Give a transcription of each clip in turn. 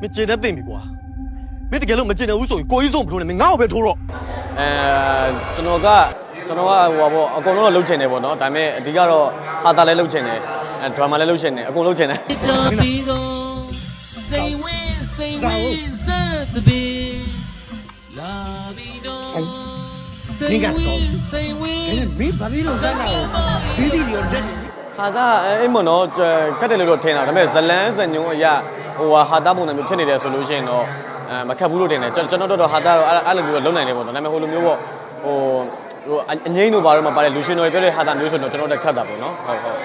မင်းကျင်တဲ့သိမ့်ပြီကွာမင်းတကယ်လို့မကျင်တဲ့ဘူးဆိုရင်ကိုကြီးဆုံးဘလို့လဲမင်းငါ့ကိုပဲထိုးတော့အဲကျွန်တော်ကကျွန်တော်ကဟိုပါပေါ့အကုန်လုံးတော့လုပ်ချင်တယ်ပေါ့နော်ဒါပေမဲ့အဓိကတော့ဟာတာလည်းလုပ်ချင်တယ်အဲဒရာမာလည်းလုပ်ချင်တယ်အကုန်လုပ်ချင်တယ် Torpedo, say when, say when, set the bid. La vida, say Venga, when, say when. မင်းဘာဖြစ်လို့ဆက်လာဒီဒီဒီတက်ဟာတာအဲ့မနော်ခက်တယ်လို့တော့ထင်တာဒါပေမဲ့ဇလန်းစညုံအရာ ဟိုဟာတာပုံစံမျိုးဖြစ်နေတယ်ဆိုလို့ရှိရင်တော့အဲမခက်ဘူးလို့ထင်တယ်ကျွန်တော်တို့တော့ဟာတာတော့အဲ့လိုမျိုးတော့လုံနိုင်တယ်ပေါ့နော်ဒါပေမဲ့ဟိုလိုမျိုးပေါ့ဟိုဟိုအငိမ့်တို့ဘာလို့မပါလဲလူရှင်တော်ပြောတဲ့ဟာတာမျိုးဆိုတော့ကျွန်တော်တို့ခက်တာပေါ့နော်ဟုတ်ဟုတ်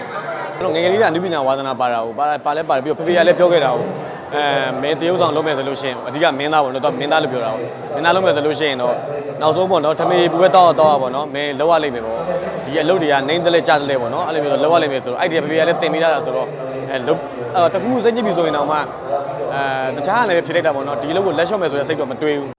ကျွန်တော်ငယ်ငယ်လေးကအနုပညာဝါသနာပါတာကိုပါပါလဲပါပြီးတော့ဖေဖေရလည်းပြောခဲ့တာကိုအဲမင်းတရုပ်ဆောင်လုပ်မယ်ဆိုလို့ရှိရင်အဓိကမင်းသားပေါ့နော်တော့မင်းသားလို့ပြောတာပေါ့မင်းသားလုပ်မယ်ဆိုလို့ရှိရင်တော့နောက်ဆုံးပေါ့နော်ထမေပူပဲတောက်တော့ပေါ့နော်မင်းလောက်ရလိမ့်မယ်ပေါ့ဒီအလုပ်တွေကနိုင်တယ်လဲကြားတယ်လဲပေါ့နော်အဲ့လိုမျိုးတော့လောက်ရလိမ့်မယ်ဆိုတော့အဲ့ဒီဖေဖေရလည်းတင်ပေးတာဆိုတော့အဲလုတ်အဲတကူစိတ်ညစ်ပြီဆိုရင်တော့မှ အဲတခြားလည်းဖြစ်လိုက်တာပေါ့နော်ဒီလုပ်ကိုလက်လျှော့မယ်ဆိုတဲ့စိတ်တော့မတွေးဘူး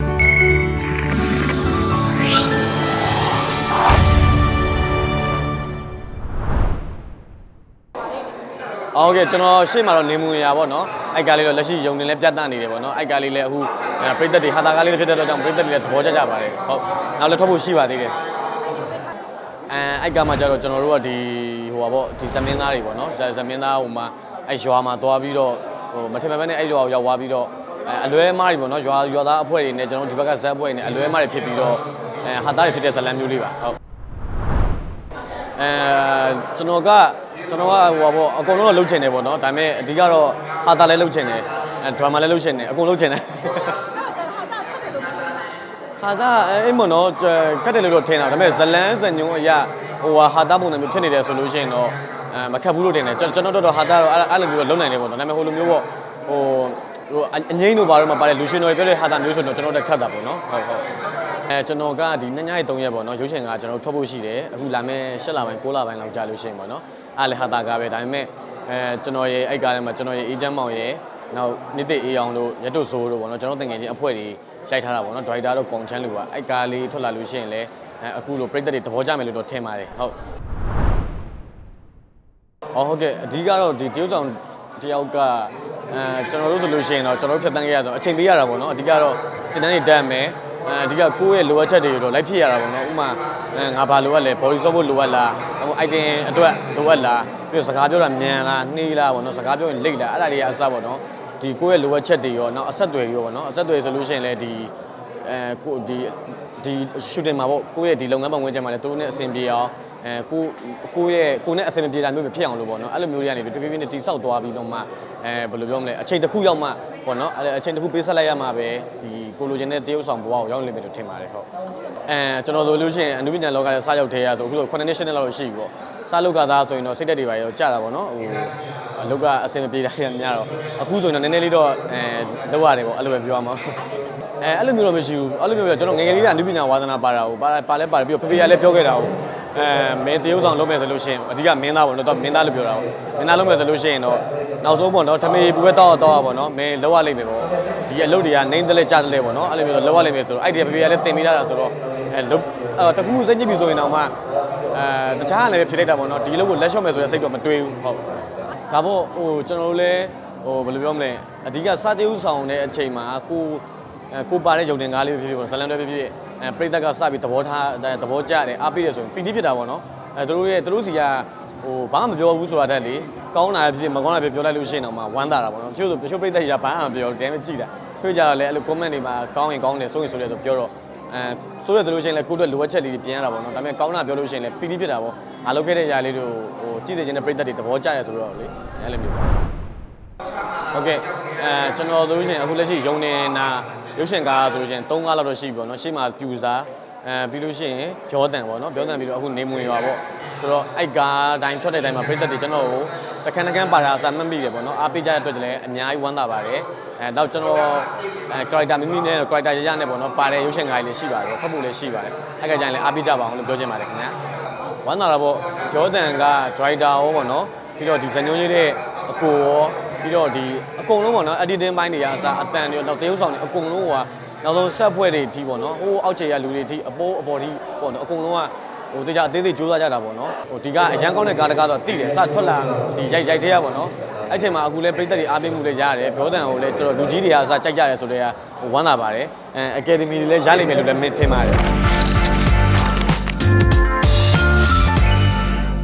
အော်ကဲကျွန်တော်ရှေ့မှာတော့နေမူရပေါ့နော်အိုက်ကားလေးတော့လက်ရှိယုံနေလဲပြတ်တနေတယ်ပေါ့နော်အိုက်ကားလေးလည်းအခုအဲပရိသတ်တွေဟာတာကားလေးတွေဖြစ်တဲ့အတွက်ကြောင့်ပရိသတ်တွေလည်းသဘောကျကြပါတယ်ဟုတ်နောက်လည်းထွက်ဖို့ရှိပါသေးတယ်အဲအိုက်ကားမှာကျတော့ကျွန်တော်တို့ကဒီဟိုပါပေါ့ဒီဇမင်းသားတွေပေါ့နော်ဇမင်းသားဟိုမှာအဲ့ရွာမှာသွားပြီးတော့ ဟိုမထင်မှန်နဲ့အဲ့ရွာကိုရောက်သွားပြီးတော့အဲအလွဲမားတွေပေါ့နော်ရွာရွာသားအဖွဲ့တွေနဲ့ကျွန်တော်တို့ဒီဘက်ကဇက်အဖွဲ့တွေနဲ့အလွဲမားတွေဖြစ်ပြီးတော့အဲဟာတာတွေဖြစ်တဲ့ဇလန်မျိုးလေးပါဟုတ်အဲကျွန်တော်ကကျွန်တော်ကဟိုပါပေါ့အကုန်လုံးတော့လုပ်ချင်တယ်ပေါ့နော်ဒါပေမဲ့အဓိကတော့ဟာတာလည်းလုပ်ချင်တယ်အဲဒရာမာလည်းလုပ်ချင်တယ်အကုန်လုပ်ချင်တယ်ဟာတာအဲ့မနော်ခက်တယ်လို့တော့ထင်တာဒါပေမဲ့ဇလန်းစညုံအရာဟိုဟာတာပုံစံမျိုးဖြစ်နေတယ်ဆိုလို့ရှိရင်တော့ အဲမခက်ဘူးလို့ထင်တယ်ကျွန်တော်တို့တော့ဟာတာတော့အဲ့လိုမျိုးတော့လုံနိုင်တယ်ပေါ့နော်ဒါပေမဲ့ဟိုလိုမျိုးပေါ့ဟိုဟိုအငိမ့်တို့ဘာလို့မပါလဲလူရှင်တော်ပြောတဲ့ဟာတာမျိုးဆိုတော့ကျွန်တော်တို့ခက်တာပေါ့နော်ဟုတ်ဟုတ်အဲကျွန်တော်ကဒီနှစ်ညရဲ့3ရက်ပေါ့နော်ရုပ်ရှင်ကကျွန်တော်ထွက်ဖို့ရှိတယ်အခုလာမယ့်7လပိုင်း9လပိုင်းလောက်ကြာလို့ရှိရင်ပေါ့နော်အားလည်းဟာတာကားပဲဒါပေမဲ့အဲကျွန်တော်ရဲ့အဲ့ကားထဲမှာကျွန်တော်ရဲ့အေဂျင့်မောင်ရဲ့နောက်နှစ်သိအေးအောင်တို့ရတုဆိုးတို့ပေါ့နော်ကျွန်တော်တငယ်ချင်းအဖွဲ့တွေရိုက်ထားတာပေါ့နော်ဒရိုက်တာတို့ကွန်ချမ်းလို့ကအဲ့ကားလေးထွက်လာလို့ရှိရင်လည်းအဲအခုလိုပြိတ္တတွေသဘောကျမယ်လို့တော့ထင်ပါတယ်ဟုတ် အော်ဟုတ်ကဲ့အဓိကတော့ဒီတရုတ်ဆောင်တယောက်ကအဲကျွန်တော်တို့ဆိုလို့ရှိရင်တော့ကျွန်တော်တို့ဖြတ်တန်းခဲ့ရတော့အချိန်ပေးရတာပေါ့နော်အဓိကတော့တင်တန်းတွေတက်မယ်အဲအဓိကကိုယ့်ရဲ့လိုအပ်ချက်တွေတော့လိုက်ဖြစ်ရတာပေါ့နော်ဥပမာအဲငါဘာလိုအပ်လဲ body soap ဖို့လိုအပ်လားဟို item အတွက်လိုအပ်လားပြီးတော့စကားပြောတာမြန်လားနှေးလားပေါ့နော်စကားပြောရင်လိတ်လားအဲ့ဒါတွေကအစပေါ့နော်ဒီကိုယ့်ရဲ့လိုအပ်ချက်တွေရောနောက်အဆက်တွေရောပေါ့နော်အဆက်တွေဆိုလို့ရှိရင်လည်းဒီအဲကိုဒီဒီ shooting မှာပေါ့ကိုယ့်ရဲ့ဒီလုပ်ငန်းပတ်ဝန်းကျင်မှာလည်းသူတို့နဲ့အဆင်ပြေအောင် အဲကိုကိုယ့်ရဲ့ကိုယ်နဲ့အဆင်မပြေတာမျိုးပဲဖြစ်အောင်လို့ပေါ့နော်အဲ့လိုမျိုးတွေကနေပြီးတဖြည်းဖြည်းနဲ့တိဆောက်သွားပြီးတော့မှအဲဘယ်လိုပြောမလဲအချိန်တစ်ခုရောက်မှပေါ့နော်အဲ့အချိန်တစ်ခုပေးဆက်လိုက်ရမှပဲဒီကိုလိုချင်တဲ့တရုပ်ဆောင်ဘဝကိုရောက်လိမ့်မယ်လို့ထင်ပါတယ်ဟုတ်အဲကျွန်တော်လိုလို့ရှိရင်အနုပညာလောကရဲ့စရောက်သေးရဆိုအခုဆို9နှစ်10နှစ်လောက်ရှိပြီပေါ့စလောက်ကသားဆိုရင်တော့စိတ်သက်တွေပါရောကြာတာပေါ့နော်ဟိုအလုပ်ကအဆင်မပြေတာရများတော့အခုဆိုရင်တော့နည်းနည်းလေးတော့အဲလောက်ရတယ်ပေါ့အဲ့လိုပဲပြောရမှာအဲအဲ့လိုမျိုးတော့မရှိဘူးအဲ့လိုမျိုးပဲကျွန်တော်ငယ်ငယ်လေးကအနုပညာဝါသနာပါတာကိုပါပါလဲပါတယ်ပြီးတော့ဖေဖေရလည်းပြောခဲ့တာကို အဲမင်းတရုပ်ဆောင်လုပ်မယ်ဆိုလို့ရှိရင်အဓိကမင်းသားပေါ့နော်တော့မင်းသားလို့ပြောတာကိုမင်းသားလုပ်မယ်ဆိုလို့ရှိရင်တော့နောက်ဆုံးပေါ့နော်ထမေပူပဲတောက်တော့ပေါ့နော်မင်းလောက်ရလိမ့်မယ်ပေါ့ဒီအလုပ်တွေကနိုင်တယ်လဲကြားတယ်လဲပေါ့နော်အဲ့လိုမျိုးတော့လောက်ရလိမ့်မယ်ဆိုတော့အဲ့ဒီဖေဖေရလည်းတင်ပေးတာဆိုတော့အဲလုတ်အဲတကူစိတ်ညစ်ပြီဆိုရင်တော့မှအဲတခြားလည်းဖြစ်လိုက်တာပေါ့နော်ဒီအလုပ်ကိုလက်လျှော့မယ်ဆိုတဲ့စိတ်တော့မတွေးဘူးဟုတ်ဒါပေါ့ဟိုကျွန်တော်တို့လည်းဟိုဘယ်လိုပြောမလဲအဓိကစတဲ့ဥဆောင်တဲ့အချိန်မှာကိုအဲကိုပါတဲ့ယုံတင်ကားလေးဖြစ်ဖြစ်ပေါ့ဇလန်တွေဖြစ်ဖြစ် အဲပရိသတ်ကစပြီးသဘောထားသဘောကျတယ်အားပေးတယ်ဆိုရင်ပီတိဖြစ်တာပေါ့နော်အဲသူတို့ရဲ့သူတို့စီကဟိုဘာမှမပြောဘူးဆိုတာတက်လေကောင်းတာဖြစ်ဖြစ်မကောင်းတာဖြစ်ပြောလိုက်လို့ရှိရင်တော့မှဝမ်းသာတာပေါ့နော်တချို့ဆိုတချို့ပရိသတ်ကြီးကဘာမှမပြောဘူးတကယ်ပဲကြည်တာတွေ့ကြတော့လေအဲ့လို comment တွေမှာကောင်းရင်ကောင်းတယ်ဆိုရင်ဆိုတယ်ဆိုပြောတော့အဲဆိုရတဲ့လို့ရှိရင်လည်းကိုယ့်အတွက်လိုအပ်ချက်လေးတွေပြင်ရတာပေါ့နော်ဒါပေမဲ့ကောင်းတာပြောလို့ရှိရင်လည်းပီတိဖြစ်တာပေါ့ငါလုပ်ခဲ့တဲ့ຢာလေးတို့ဟိုကြည့်နေခြင်းတဲ့ပရိသတ်တွေသဘောကျတယ်ဆိုတော့လေအဲ့လိုမျိုးပေါ့ ဟုတ်ကဲ့အဲကျွန်တော်တို့ရှင်အခုလက်ရှိရုံနေတာရုပ်ရှင်ကားဆိုလို့ရှင်3ကားလောက်တော့ရှိပြီပေါ့နော်ရှေ့မှာပြူစားအဲပြီးလို့ရှိရင်ပြောတန်ပေါ့နော်ပြောတန်ပြီးတော့အခုနေမွေရွာပေါ့ဆိုတော့အိုက်ကားတိုင်းထွက်တဲ့တိုင်းမှာပြည်သက်တွေကျွန်တော်ကိုတခန်းတခန်းပါတာအစာမှတ်မိတယ်ပေါ့နော်အားပေးကြတဲ့အတွက်လည်းအများကြီးဝမ်းသာပါတယ်အဲတော့ကျွန်တော်အဲ character မိမိနဲ့ character ရရနဲ့ပေါ့နော်ပါတဲ့ရုပ်ရှင်ကားလေးရှိပါတယ်ဖတ်ဖို့လည်းရှိပါတယ်အဲ့ကကြရင်လည်းအားပေးကြပါအောင်လို့ပြောချင်ပါတယ်ခင်ဗျာဝမ်းသာတာပေါ့ဂျော်ဒန်ကဒရိုက်တာရောပေါ့နော်ပြီးတော့ဒီဇညုံးကြီးတဲ့အကိုရော ပြီးတော့ဒီအကုန်လုံးပေါ့နော် editing ဘိုင်းတွေကအစားအတန်တွေတော့တရုပ်ဆောင်တွေအကုန်လုံးကနောက်ဆုံးဆက်ဖွဲ့တွေအထိပေါ့နော်ဟိုးအောက်ခြေရလူတွေအထိအပိုးအပေါ်ထိပေါ့နော်အကုန်လုံးကဟိုတကြအသေးသေးကြိုးစားကြတာပေါ့နော်ဟိုဒီကအရန်ကောင်းတဲ့ကားတကားတော့တိတယ်စထွက်လာဒီရိုက်ရိုက်သေးရပေါ့နော်အဲ့ချိန်မှာအခုလဲပိတ်သက်တွေအားပေးမှုလည်းရတယ်ပြောတဲ့ဟိုလဲတော်တော်လူကြီးတွေကစကြိုက်ကြတယ်ဆိုတော့ဟိုဝမ်းသာပါတယ်အဲအကယ်ဒမီတွေလည်းရလိမ့်မယ်လို့လည်းမင်းထင်ပါတယ်